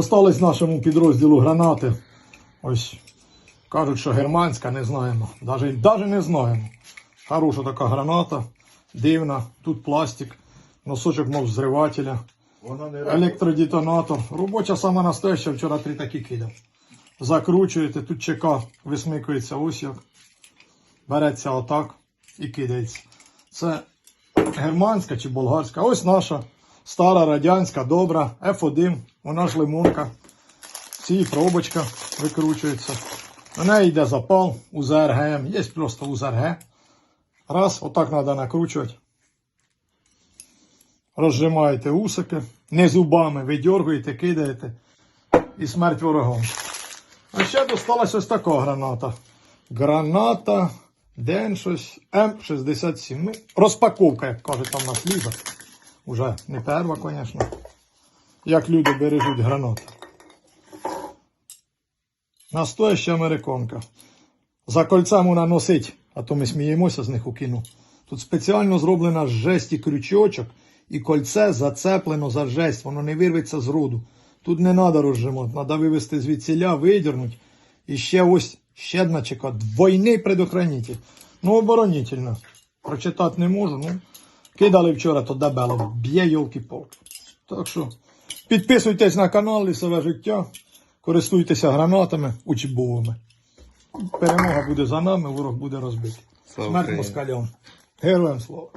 Остались нашому підрозділу гранати. Ось кажуть, що германська, не знаємо. Даже не знаємо. Хороша така граната, дивна, тут пластик, носочок мов зривателя, електродетонатор. Робоча сама настояща, вчора три такі кидав. Закручуєте, тут ЧК висмикується ось як. Береться отак і кидається. Це германська чи болгарська. Ось наша стара радянська, добра, F1, вона ж лимонка. Ці пробочка викручується. У неї йде запал УЗРГМ, є просто УЗРГ. Раз, отак треба накручувати. Розжимаєте усики, не зубами, видьоргуєте, кидаєте і смерть ворогам. А ще досталась ось така граната. Граната, ден щось М67. Ну, розпаковка, як кажуть там на слізах. Уже не перва, звісно. Як люди бережуть гранати. Настояща американка. За кольцем вона носить, а то ми сміємося з них у кіно. Тут спеціально зроблена з жесті крючочок, і кольце зацеплено за жесть, воно не вирветься з роду. Тут не треба розжимати, треба вивести звідсіля, видірнути. І ще ось ще одна чека. Двойний предохранитель. Ну, оборонительно. Прочитати не можу, ну. Кидали вчора, то дебело. Б'є йолки полки Так що підписуйтесь на канал Лісове життя, користуйтеся гранатами учбовими. Перемога буде за нами, ворог буде розбитий. Смерть москалям. Героям слава.